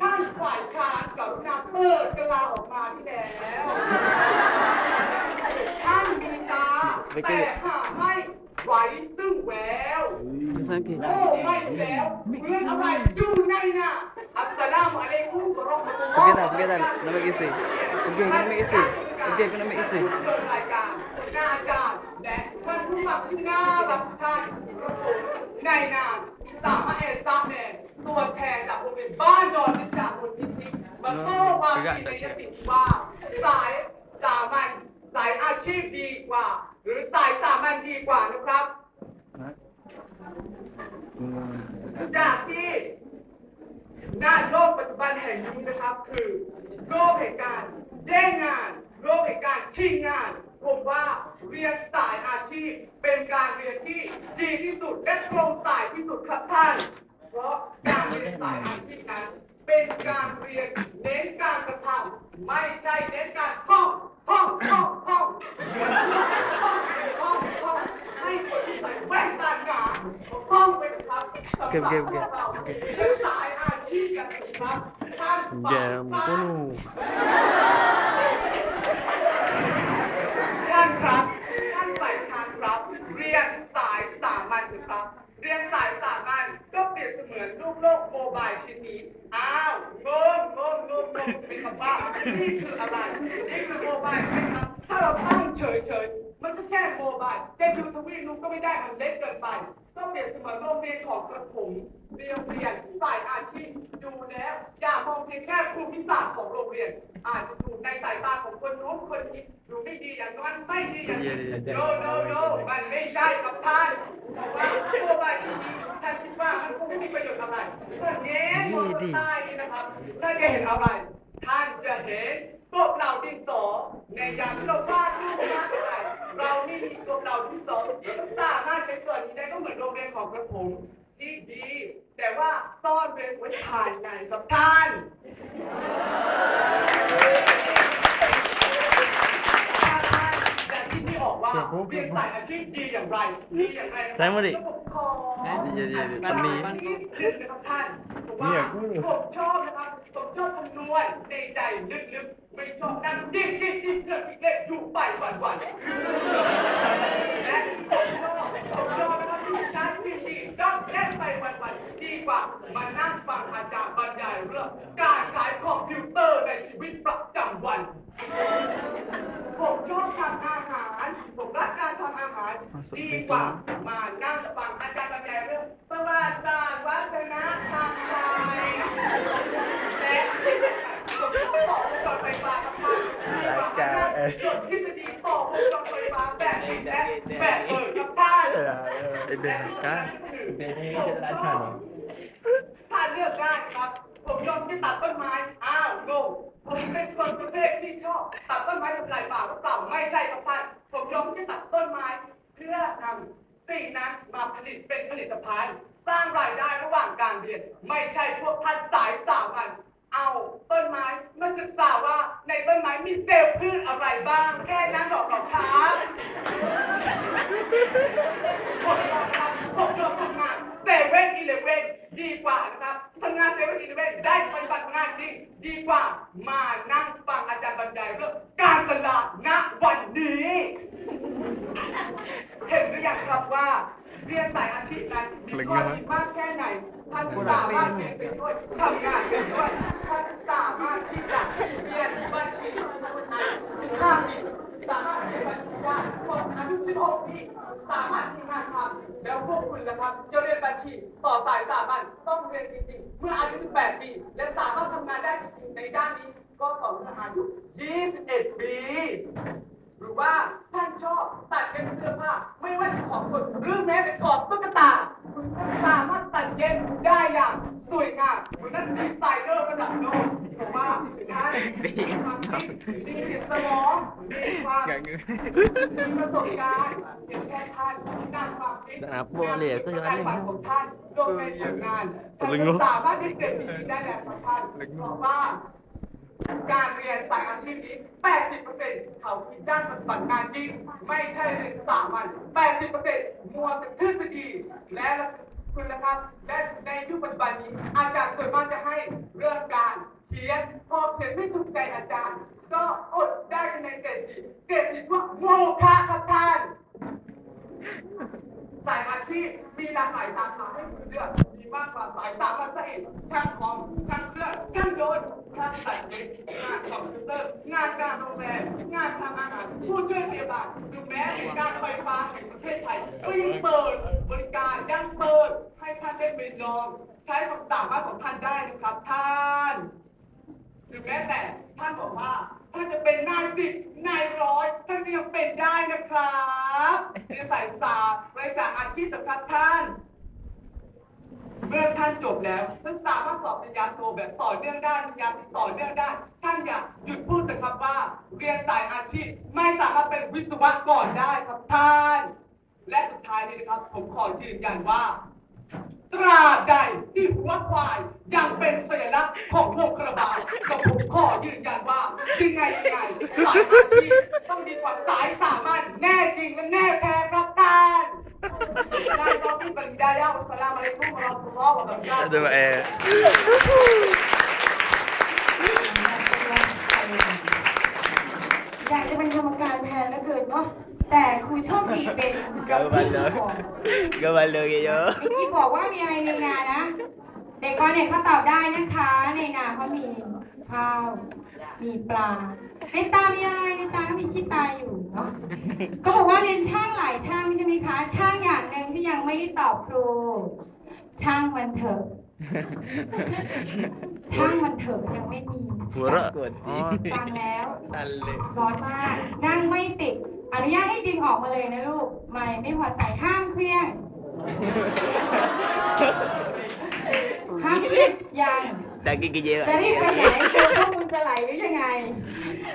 ท่านฝ่ายค้านกรุณาเปิดกระลาออกมาที่แล้วท่านมีตาแต่หาไม่ไหวซึ่งแวว Sanki. โอ้ไม่แล้วเรื่องอะไรอยู่ในน่ะอัสสลามุอะลัยกุมวะเราะห์มะตุลลอฮ์ Begitu, begitu. Nama isi. Mungkin nama isi. Mungkin nama isi. เกิดรายการหน้าอาจารย์และท่านผู้ฟังที่น่ารักทุกท่านกระผมในนามอิ สามะเอซาแมนตัวแทนจากโรงเรียนบ้านดอนนิจากคนพิจิตรมาโต้วาทีในยติว่า สายสามัญสายอาชีพดีกว่า หรือสายสามัญดีกว่านะครับ จากที่ด้านโลกปัจจุบันแห่งนี้นะครับ คือโลกแห่งการแย่งงาน โลกแห่งการชิงงานผมว่า เรียนสายอาชีพ เป็นการเรียนที่ดีที่สุดและตรงสายที่สุดครับท่าน เพราะการเรียนสายอาชีพนั้น เป็นการเรียนเน้นการกระทำไม่ใช่เน้นการท่องท่องท่องท่องท่องท่องท่องให้คนที่ใส่แว่นตาหนาท่องไปนะครับสำหรับเก็บเก็บเก็บพวเราเป็นสายอาชีพกันนะครับท่านฝาก Jam บ้าน kuno. ท่านครับ ท่านฝ่ายค้านครับ เรียนสายสามัญเถอะค เรียนสายสามัญก็เปรียบเสมือนลูกโลกโมบายชิ้นนี้ อ้าวงงงงงงงเป็นคำว่านี่คืออะไร นี่คือโมบายใช่ไหมครับ ถ้าเราตั้งเฉยเฉย มันก็แค่โมบายจะดูทวีตดูก็ไม่ได้มันเล็กเกินไปก็เปรียบเสมือนโรงเรียนของกระผมเรียนเรียนสายอาชีพดูแล้วอย่ามองเพียงแค่ภูมิศาสตร์ของโรงเรียน อาจจะถูกในสายตาของคนนู้นคนนี้ดูไม่ดีอย่างนั้นไม่ดีอย่างนี้ no no no มันไม่ใช่ครับท่านเพราะว่าโมบายชิ้นนี้ท่านคิดว่ามันคงไม่มีประโยชน์อะไรเมื่อแง้มมองใต้นี่นะครับท่านจะเห็นอะไร ท่านจะเห็นพวกเราดินสอในยามที่เราวาดรูปวาดอะไร เรานี่มีพวกเราดินสอเราก็สามารถใช้ตัวนี้ได้ก็เหมือนโรงเรียนของกระผมที่ดี แต่ว่าซ่อนเร้นไว้ภายในครับท่านแต่ที่พี่บอกว่าเรียนสายอาชีพดีอย่างไรดีอย่างไรใช่มั้ยดิระบบคอเอ๊ะเดี๋ยวๆๆอันอันนี้นี้ลึกนะครับท่านผมว่าผมชอบนะครับผมชอบคำนวณในใจลึก ๆไม่ชอบนั่งจิ้มจิ้มจิ้มเลือกที่เล่นอยู่ไปวันๆและผมชอบผมยอมนะครับที่ใช้พิมพ์ดีดับเล่นไปวันๆดีกว่ามานั่งฟังอาจารย์บรรยายเรื่องการใช้คอมพิวเตอร์ในชีวิตประจำวัน ผมชอบทำอาหาร ผมรักการทำอาหาร ดีกว่ามานั่งฟังอาจารย์บรรยายเรื่องประวัติศาสตร์วัฒนธรรมไทยและที่สำคัญผมชอบต่อวงจรไฟฟ้าครับท่านดีกว่า มานั่งจดทฤษฎีต่อวงจรไฟฟ้าแบบปิดและแบบเปิดครับท่าน Eh, dah kan? ถ้าเลือกได้ครับ ผมยอมที่ตัดต้นไม้อ้าวโนผมเป็นคนประเภทที่ชอบตัดต้นไม้ทำลายป่าหรือเปล่าไม่ใช่ครับท่านผมยอมที่ตัดต้นไม้เพื่อนำสิ่งนั้นมาผลิตเป็นผลิตภัณฑ์ สร้างรายได้ระหว่างการเรียน ไม่ใช่พวกท่านสายสามัญ เอาต้นไม้มาศึกษาว่าในต้นไม้มีเซลล์พืชอะไรบ้าง แค่นั้นหรอกหรอกครับผมยอมครับผมยอมทำงานเซเว่นอีเลเว่นดีกว่านะครับทำงานเซเว่นอีเลเว่นได้ปฏิบัติงานจริงดีกว่ามานั่งฟังอาจารย์บรรยายเรื่องการตลาดณวันนี้ เห็นหรือยังครับว่า เรียนสายอาชีพนั้นมีข้อดีมากแค่ไหนท่านสามารถเรียนไปด้วยทำงานไปด้วยท่านสามารถที่จะเรียนบัญชีคุณอายุ15ปีสามารถเรียนบัญชีได้คนอายุ16ปีสามารถที่งานทำแล้วพวกคุณนะครับจะเรียนบัญชีต่อสายสามัญต้องเรียนจริงๆเมื่ออายุ18ปีและสามารถทำงานได้จริงๆในด้านนี้ก็ต่อเมื่ออายุ21 ปี หรือว่าท่านชอบตัดเย็บเสื้อผ้าไม่ว่าจะของคนหรือแม้แต่ขอบตุ๊กตาคุณก็สามารถตัดเย็บได้อย่างสวยงามเหมือนนั่นดีไซเนอร์ระดับโลกผมว่าท่านมีความคิดมีจิตสมองมีความมีประสบการณ์เพียงแค่ท่านนำความคิด Dan apa boleh, aku jangan การฝัน ni. ของท่านลงในผลงานท่านสามารถที่เปลี่ยนสิ่งดีได้แล้วครับท่านเพราะว่า การเรียนสายอาชีพนี้ 80%เขาคิดด้านปฏิบัติงานจริง ไม่ใช่เรียนสามัญ80%มัวแต่ทฤษฎีและคุณนะครับ และในยุคปัจจุบันนี้ อาจารย์ส่วนมากจะให้เรื่องการเขียนพอเขียนไม่ถูกใจอาจารย์ ก็อดได้คะแนนเกรดสี่เกรดสี่ว่าโมฆะครับท่านสายอาชีพมีหลากหลายสาขาให้คุณเลือกมีมากกว่าสายสามัญซะอีกช่างคอมช่างเครื่องช่างยนต์ ช่างตัดเย็บงานคอมพิวเตอร์ งานการโรงแรม งานทำอาหาร ผู้ช่วยพยาบาลหรือแม้แต่การไฟฟ้าแห่งประเทศไทยก็ยังเปิดบริการยังเปิดให้ท่านได้ไปลอง ใช้ความสามารถของท่านได้นะครับท่านหรือแม้แต่ท่านบอกว่าท่านจะเป็นนายสิบนายร้อย ท่านก็ยังเป็นได้นะครับในสายสาบริษัทอาชีพนะครับท่าน มื่อท่านจบแล้วท่านสามารถสอบปริญญาโทแบบต่อเนื่องได้ปริญญาตรีต่อเนื่องได้ ท่านอย่าหยุดพูดแต่ครับว่า เรียนสายอาชีพไม่สามารถเป็นวิศวกรได้ครับท่าน และสุดท้ายนี้นะครับ ผมขอยืนยันว่า ตราบใดที่หัวควายยังเป็นสัญลักษณ์ของวงคาราบาวก็ผมขอยืนยันว่ายังไงยังไงสายอาชีพต้องดีกว่าสายสามัญแน่จริงและแน่แท้ครับท่าน นายต้องมีปริญญาแล้วอัสสลามุอะลัยวเราะห์มะตุลลอฮ์วะบะเราะกาตุฮ์ Aduh, eh. อยากจะเป็นกรรมการแทนแล้วเกินเนาะแต่ครูโชคดีเป็นกับพี่ที่บอก Gawal lagi yo. เมื่อกี้บอกว่ามีอะไรในงานนะ เด็กก็เนี่ยเขาตอบได้นะคะ ในนาเขามีข้าว มีปลา ในตามีอะไรในตาก็มีขี้ตาอยู่เนาะก็บอกว่าเรียนช่างหลายช่างใช่ไหมคะ ช่างอย่างหนึ่งที่ยังไม่ได้ตอบครู ช่างมันเถอะช่างมันเถอะยังไม่มี Pura. Oh. ฟังแล้ว Tale. ร้อนมากนั่งไม่ติดอนุญาตให้ดึงออกมาเลยนะลูก ไม่ไม่พอใจห้ามเคลี้ยง ห้ามเคลี้ยงยัง Daging kerja จะรีบไปไหนคือข้อมูลจะไหลหรือยังไง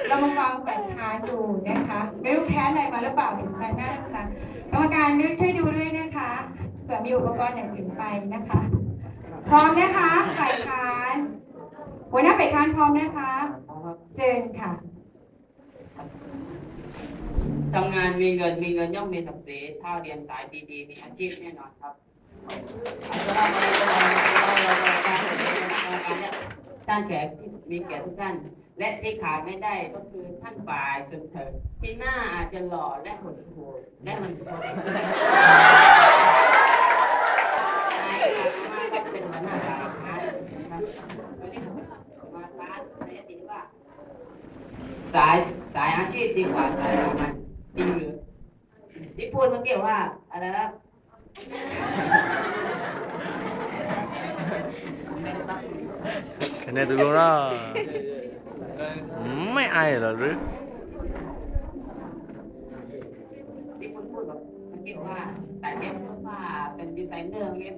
เรามาฟังแฟนค้านดูนะคะ ไม่รู้แค้นอะไรมาหรือเปล่าเห็นแฟนหน้าตากรรมการนึกช่วยดูด้วยนะคะเผื่อมีอุปกรณ์อย่างอื่นไปนะคะ พร้อมนะคะฝ่ายค้านหัวหน้าฝ่ายค้านพร้อมนะคะ เจิญค่ะทำงานมีเงินมีเงินย่อมมีศักดิ์ศรีถ้าเรียนสายดีๆ มีอาชีพแน่นอนครับ อัสสลามุอะลัยการเราะการการเนี่ยท่านแขกที่มีแก่ทุกท่าน และที่ขาดไม่ได้ก็คือท่านฝ่ายสุนเถิดที่หน้าอาจจะหล่อและหดหู่และมันนายมาก็เป็นหัวหน้าฝ่ายค้านนะครับวันนี้ผมมาค้านในยติว่า สายสายอาชีพดีกว่าสายสามัญจริงหรือที่พูดเมื่อกี้ว่าอะไรนะ Kena tolong lah. Mai ai lah tu. ที่คุณพูดแบบเมื่อกี้ว่าแต่เย็บเสื้อผ้าเป็นดีไซเนอร์เย็บ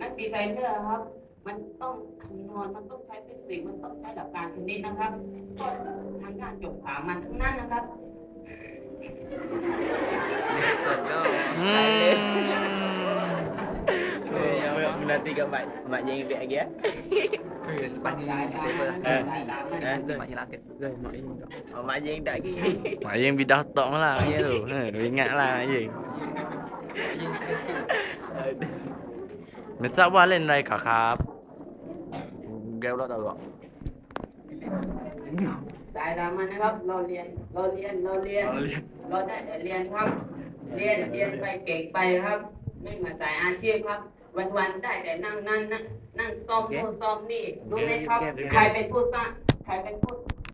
นักดีไซเนอร์ครับ มันต้องคำนวณมันต้องใช้ฟิสิกส์มันต้องใช้หลักการคณิตนะครับก็ทางด้านจบสามัญทั้งนั้นนะครับ Hmm. Nanti kat mak mak jangan ambil lagi ya. Pagi sài paper sài Eh. sài sài sài Eh. Mak hilang kes. Gai mak ini dah. Oh, mak jangan tak lagi. Mak jangan bidah tok lah mak tu. Ha, ingatlah mak jangan. Mak ini kes. ไม่ทราบว่าเล่นอะไรคะครับแก้วเราตลอดสายสามัญนะครับ เราเรียน เราเรียน เราเรียน เราได้แต่เรียนครับ เรียน เรียนไปเก่งไปครับ ไม่เหมือนสายอาชีพครับ วันวันๆได้แต่นั่งนั่งนั่งนั่งซ่อมนู่นซ่อมนี่รู้ไหมครับ ใครเป็นผู้สร้างใครเป็นผู้